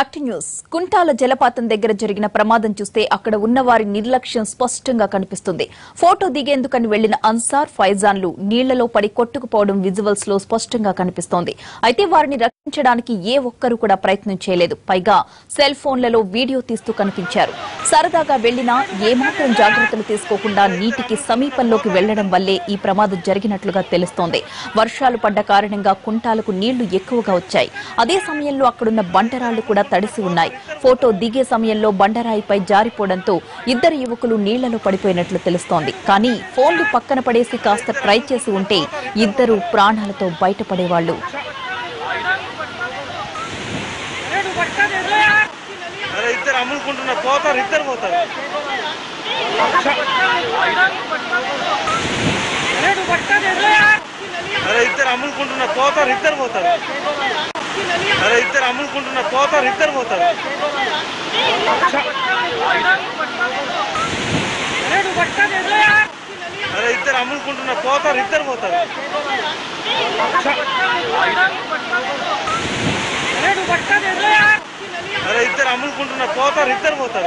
Back to news. Kuntala జలపాతం దగ్గర జరిగిన ప్రమాదం చూస్తే అక్కడ ఉన్న వారి నిర్లక్ష్యం స్పష్టంగా కనిపిస్తుంది. ఫోటో దిగేందుకని వెళ్ళిన అన్సార్ ఫైజాన్లు నీళ్ళలో పడి కొట్టుకుపోవడం విజువల్స్లో స్పష్టంగా కనిపిస్తోంది. అయితే వారిని రక్షించడానికి ఏ ఒక్కరూ కూడా ప్రయత్నం చేయలేదు. పైగా సెల్ ఫోన్లలో వీడియో తీస్తూ కనిపించారు. సరదాగా వెళ్ళినా ఏమాత్రం జాగ్రత్తలు తీసుకోకుండా నీటికి సమీపంలోకి వెళ్ళడం వల్లే ఈ ప్రమాదం జరిగినట్లుగా తెలుస్తోంది. వర్షాలు పడ్డ కారణంగా కుంటాలకు నీళ్ళు ఎక్కువగా వచ్చాయి. అదే సమయంలో అక్కడున్న బండరాళ్ళు కూడా తడిసి ఉన్నాయి. ఫోటో దిగే సమయంలో బండరాయిపై జారిపోవడంతో ఇద్దరు యువకులు నీళ్ళలో పడిపోయినట్లు తెలుస్తోంది. కానీ ఫోన్లు పక్కన పడేసి కాస్త ట్రై చేసి ఉంటే ఇద్దరు ప్రాణాలతో బయటపడేవాళ్ళు అరే ఇద్దరు అమ్ముకుంటున్నా పోతారు ఇద్దరు పోతారు అరే ఇద్దరు అమ్ముకుంటున్నా పోతారు ఇద్దరు పోతారు. అరే ఇద్దరు అమ్ముకుంటున్నా పోతారు ఇద్దరు పోతారు. అరే ఇద్దరు అమ్ముకుంటున్నా పోతారు ఇద్దరు పోతారు. పోతారు ఇద్దరు పోతారు